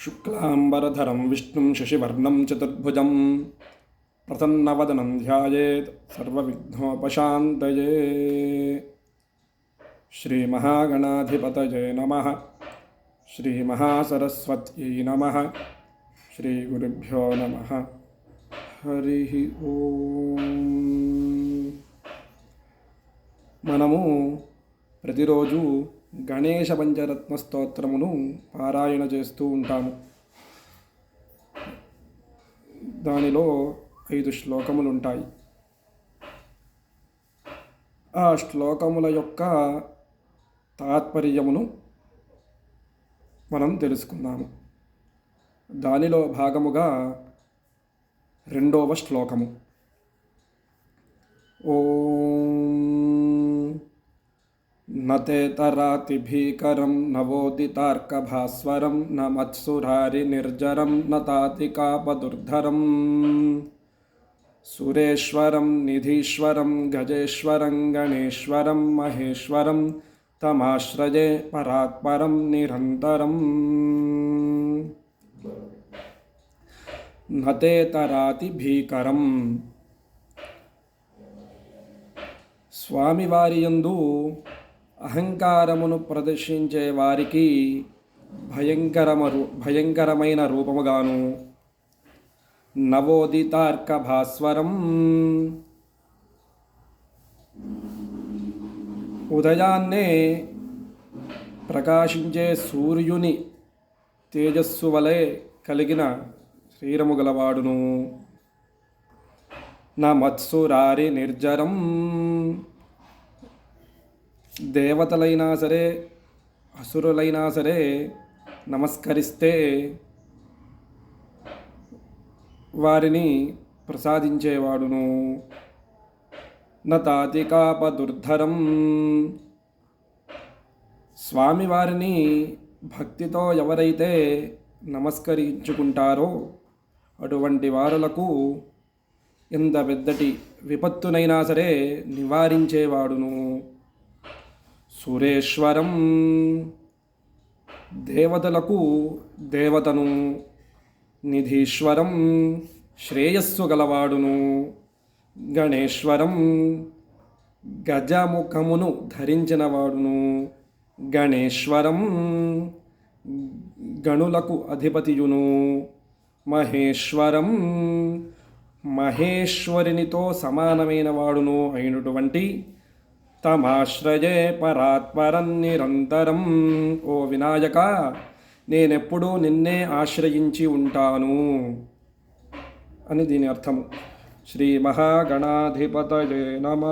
शुक्लाम्बरधरं विष्णुं शशिवर्णं चतुर्भुजं प्रसन्नवदनं ध्यायेत् सर्वविघ्नोपशान्तये श्रीमहागणाधिपतये नमः श्रीमहासरस्वत्यै नमः श्रीगुरुभ्यो नमः హరి ఓం మనము ప్రతిరోజు గణేశ పంచరత్న స్తోత్రమును పారాయణ చేస్తూ ఉంటాము. దానిలో ఐదు శ్లోకములు ఉంటాయి ఆ శ్లోకముల యొక్క తాత్పర్యమును మనం తెలుసుకుందాము. దానిలో భాగముగా రెండవ శ్లోకము. ఓ నతేతరాతిభీకరం నవోదితార్కభాస్వరం న మత్సురారి నిర్జరం నతాతికాపదుర్ధరం సురేశ్వరం నిధీశ్వరం గజేశ్వరం గణేశ్వరం మహేశ్వరం తమాశ్రయే పరాత్పరం నిరంతరం నతేతరాతి భీకరం స్వామివారి యందు అహంకారమును ప్రదర్శించే వారికి భయంకరము భయంకరమైన రూపముగాను. నవోదితార్క భాస్వరం. ఉదయాన్నే ప్రకాశించే సూర్యుని తేజస్సు వలె కలిగిన శరీరము గలవాడును. నా మత్సురారి నిర్జరం. దేవతలైనా సరే అసురులైనా సరే నమస్కరిస్తే వారిని ప్రసాదించేవాడును. నతాతికాపదుర్ధరం. స్వామివారిని భక్తితో ఎవరైతే నమస్కరించుకుంటారో అటువంటి వారులకు ఎంత పెద్దటి విపత్తునైనా సరే నివారించేవాడును. సురేశ్వరం దేవతలకు దేవతను నిధీశ్వరం శ్రేయస్సు గలవాడును గణేశ్వరం గజముఖమును ధరించినవాడును గణేశ్వరం గణులకు అధిపతియును మహేశ్వరం మహేశ్వరునితో సమానమైన వాడును అయినటువంటి తమాశ్రయే పరాత్పరం నిరంతరం. ఓ వినాయక నేనెప్పుడూ నిన్నే ఆశ్రయించి ఉంటాను అని దీని అర్థము. శ్రీ మహాగణాధిపతయే నమ.